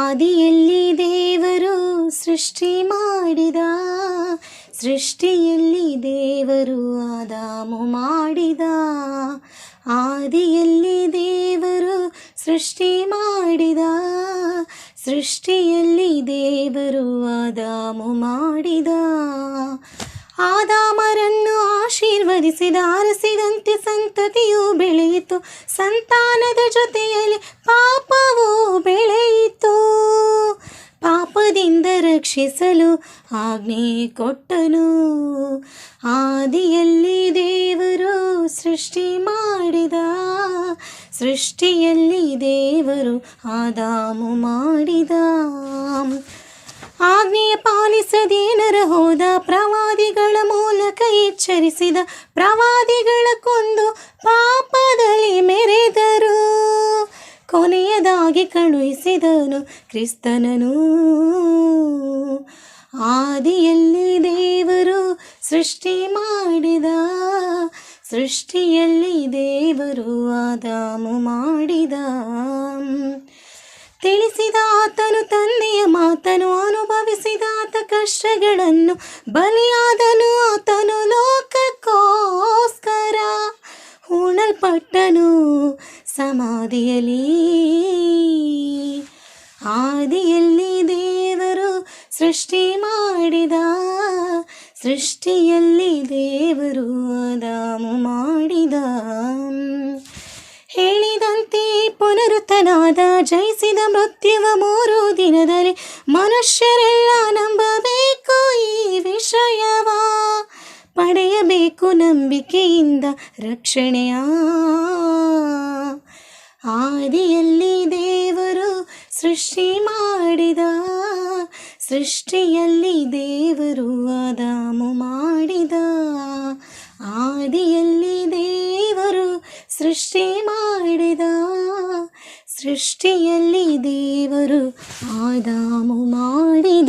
ಆದಿಯಲ್ಲಿ ದೇವರು ಸೃಷ್ಟಿ ಮಾಡಿದ, ಸೃಷ್ಟಿಯಲ್ಲಿ ದೇವರು ಆದಾಮು ಮಾಡಿದ. ಆದಿಯಲ್ಲಿ ದೇವರು ಸೃಷ್ಟಿ ಮಾಡಿದ, ಸೃಷ್ಟಿಯಲ್ಲಿ ದೇವರು ಆದಾಮು ಮಾಡಿದ. ಆದಾಮರನ್ನು ಆಶೀರ್ವದಿಸಿದ, ಅರಸಿದಂತೆ ಸಂತತಿಯು ಬೆಳೆಯಿತು. ಸಂತಾನದ ಜೊತೆಯಲ್ಲಿ ಪಾಪವು ರಕ್ಷಿಸಲು ಆಜ್ಞೆ ಕೊಟ್ಟನು. ಆದಿಯಲ್ಲಿ ದೇವರು ಸೃಷ್ಟಿ ಮಾಡಿದ, ಸೃಷ್ಟಿಯಲ್ಲಿ ದೇವರು ಆದಾಮು ಮಾಡಿದ. ಆಜ್ಞೆಯ ಪಾಲಿಸದೇನರ ಹೋದ, ಪ್ರವಾದಿಗಳ ಮೂಲಕ ಎಚ್ಚರಿಸಿದ, ಪ್ರವಾದಿಗಳ ಕೊಂದು ಪಾಪದಲ್ಲಿ ಕೊನೆಯದಾಗಿ ಕಳುಹಿಸಿದನು ಕ್ರಿಸ್ತನನು. ಆದಿಯಲ್ಲಿ ದೇವರು ಸೃಷ್ಟಿ ಮಾಡಿದ, ಸೃಷ್ಟಿಯಲ್ಲಿ ದೇವರು ಆದಾಮು ಮಾಡಿದ. ತಿಳಿಸಿದ ಆತನು ತಂದೆಯ ಮಾತನು ಅನುಭವಿಸಿದ ಆತ ಕಷ್ಟಗಳನ್ನು ಬಲಿಯಾದನು ಆತನು ಲೋಕಕ್ಕೋಸ್ಕರ ಹೂಣಲ್ಪಟ್ಟನು. ಸಮಾಧಿಯಲ್ಲಿ. ಆದಿಯಲ್ಲಿ ದೇವರು ಸೃಷ್ಟಿ ಮಾಡಿದ, ಸೃಷ್ಟಿಯಲ್ಲಿ ದೇವರು ಆದಾಮು ಮಾಡಿದ. ಹೇಳಿದಂತೆ ಪುನರುತ್ತನಾದ, ಜಯಿಸಿದ ಮೃತ್ಯುವ ಮೂರು ದಿನದಲ್ಲಿ ಮನುಷ್ಯರೆಲ್ಲ ನಂಬಬೇಕು ಈ ವಿಷಯವ. ಪಡೆಯಬೇಕು ನಂಬಿಕೆಯಿಂದ ರಕ್ಷಣೆಯ. ಸೃಷ್ಟಿ ಮಾಡಿದ ಸೃಷ್ಟಿಯಲ್ಲಿ ದೇವರು ಆದಾಮು ಮಾಡಿದ. ಆದಿಯಲ್ಲಿ ದೇವರು ಸೃಷ್ಟಿ ಮಾಡಿದ ಸೃಷ್ಟಿಯಲ್ಲಿ ದೇವರು ಆದಾಮು ಮಾಡಿದ.